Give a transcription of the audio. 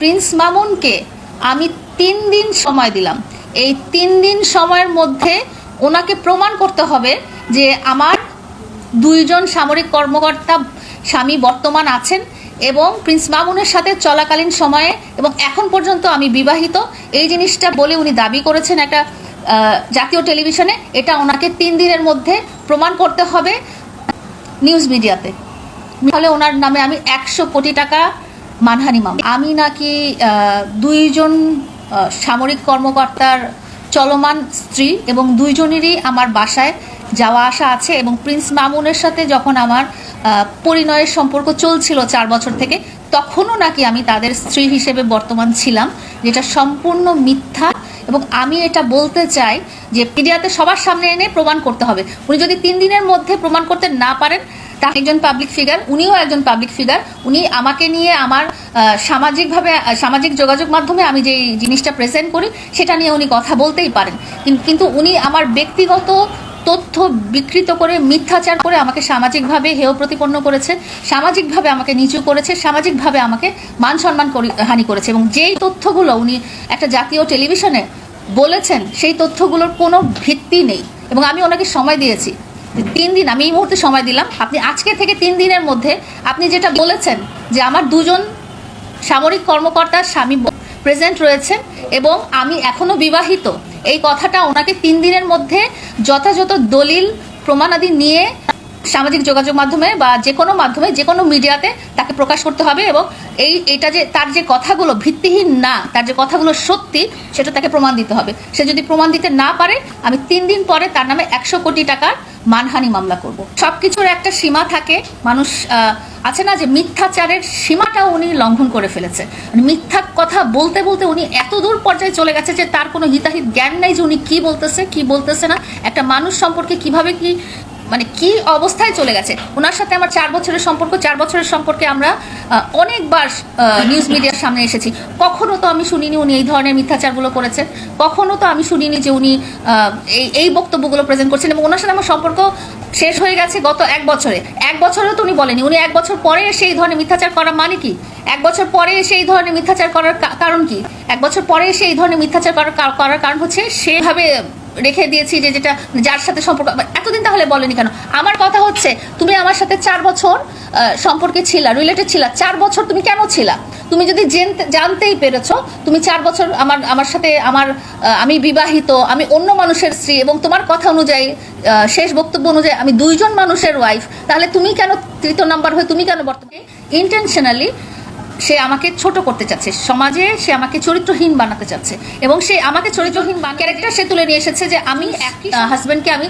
Prince মামুনকে আমি তিন দিন সময় দিলাম। এই তিন দিন সময়ের মধ্যে ওনাকে প্রমাণ করতে হবে যে আমার দুইজন সামরিক কর্মকর্তা স্বামী বর্তমান আছেন এবং প্রিন্স মামুনের সাথে চলাকালীন সময়ে এবং এখন পর্যন্ত আমি বিবাহিত। এই জিনিসটা বলে উনি দাবি করেছেন একটা জাতীয় টেলিভিশনে। এটা ওনাকে তিন দিনের মধ্যে প্রমাণ করতে হবে নিউজ মিডিয়াতে। তাহলে ওনার নামে আমি একশো কোটি টাকা মানহানি মামলা। আমি নাকি দুইজন সামরিক কর্মকর্তার চলমান স্ত্রী এবং দুইজনেরই আমার বাসায় যাওয়া আসা আছে এবং প্রিন্স মামুনের সাথে যখন আমার পরিণয়ের সম্পর্ক চলছিল চার বছর থেকে, তখনও নাকি আমি তাদের স্ত্রী হিসেবে বর্তমান ছিলাম, যেটা সম্পূর্ণ মিথ্যা এবং আমি এটা বলতে চাই যে মিডিয়াতে সবার সামনে এনে প্রমাণ করতে হবে। উনি যদি তিন দিনের মধ্যে প্রমাণ করতে না পারেন একজন পাবলিক ফিগার উনিও একজন পাবলিক ফিগার উনি আমাকে নিয়ে আমার সামাজিকভাবে সামাজিক যোগাযোগ মাধ্যমে আমি যে জিনিসটা প্রেজেন্ট করি, সেটা নিয়ে উনি কথা বলতেই পারেন। কিন্তু উনি আমার ব্যক্তিগত তথ্য বিকৃত করে, মিথ্যাচার করে আমাকে সামাজিকভাবে হেয় প্রতিপন্ন করেছে, সামাজিকভাবে আমাকে নিচু করেছে, সামাজিকভাবে আমাকে মান সম্মান হানি করেছে এবং যেই তথ্যগুলো উনি একটা জাতীয় টেলিভিশনে বলেছেন, সেই তথ্যগুলোর কোনো ভিত্তি নেই। এবং আমি ওনাকে সময় দিয়েছি। তিন দিন, আমি এই মুহূর্তে সময় দিলাম। আপনি আজকে থেকে তিন দিনের মধ্যে আপনি যেটা বলেছেন যে আমার দুজন সামরিক কর্মকর্তার স্বামী প্রেজেন্ট রয়েছে এবং আমি এখনও বিবাহিত, এই কথাটা ওনাকে তিন দিনের মধ্যে যথাযথ দলিল, প্রমাণাদি নিয়ে সামাজিক যোগাযোগ মাধ্যমে বা যে কোনো মাধ্যমে, যে কোনো মিডিয়াতে তাকে প্রকাশ করতে হবে এবং এই, এটা যে, তার যে কথাগুলো ভিত্তিহীন না, তার যে কথাগুলো সত্যি, সেটা তাকে প্রমাণ দিতে হবে। সে যদি প্রমাণ দিতে না পারে, আমি তিন দিন পরে তার নামে একশো কোটি টাকার মানহানি মামলা করব। সব কিছুর একটা সীমা থাকে। মানুষ আছে না যে মিথ্যাচারের সীমাটাও উনি লঙ্ঘন করে ফেলেছে। মানে মিথ্যা কথা বলতে বলতে উনি এত দূর পর্যায়ে চলে গেছে যে তার কোনো হিতাহিত জ্ঞান নাই যে উনি কী বলতেছে, কি বলতেছে না। একটা মানুষ সম্পর্কে কীভাবে কি মানে কি অবস্থায় চলে গেছে? ওনার সাথে আমার চার বছরের সম্পর্ক, চার বছরের সম্পর্কে আমরা অনেকবার নিউজ মিডিয়ার সামনে এসেছি। কখনো তো আমি শুনিনি উনি এই ধরনের মিথ্যাচারগুলো করেছেন। কখনো তো আমি শুনিনি যে উনি এই এই বক্তব্যগুলো প্রেজেন্ট করছেন এবং ওনার সাথে আমার সম্পর্ক শেষ হয়ে গেছে গত এক বছরে। এক বছরেও তো উনি বলেনি উনি এক বছর পরে এসে এই ধরনের মিথ্যাচার করা মানে কি? এক বছর পরে এসে এই ধরনের মিথ্যাচার করার কারণ কি? এক বছর পরে এসে এই ধরনের মিথ্যাচার করার করার কারণ হচ্ছে সেভাবে রেখে দিয়েছি যে যেটা যার সাথে সম্পর্ক এতদিন তাহলে বলেনি কেন? আমার কথা হচ্ছে, তুমি আমার সাথে চার বছর সম্পর্কে ছিলা রিলেটেড ছিলা, চার বছর তুমি কেন ছিলা? তুমি যদি জেনতে- জানতেই পেরেছ, তুমি চার বছর আমার আমার সাথে, আমার আমি বিবাহিত, আমি অন্য মানুষের স্ত্রী এবং তোমার কথা অনুযায়ী শেষ বক্তব্য অনুযায়ী আমি দুইজন মানুষের ওয়াইফ তাহলে তুমি কেন তৃতীয় নাম্বার হয়ে, তুমি কেন বর্তমানে ইন্টেনশনালি সে আমাকে ছোট করতে চাচ্ছে। সমাজে সে আমাকে চরিত্রহীন বানাতে চাচ্ছে। এবং সে আমাকে চরিত্রহীন ক্যারেক্টার সে তুলে নিয়ে এসেছে যে আমি একই হাজব্যান্ডকে আমি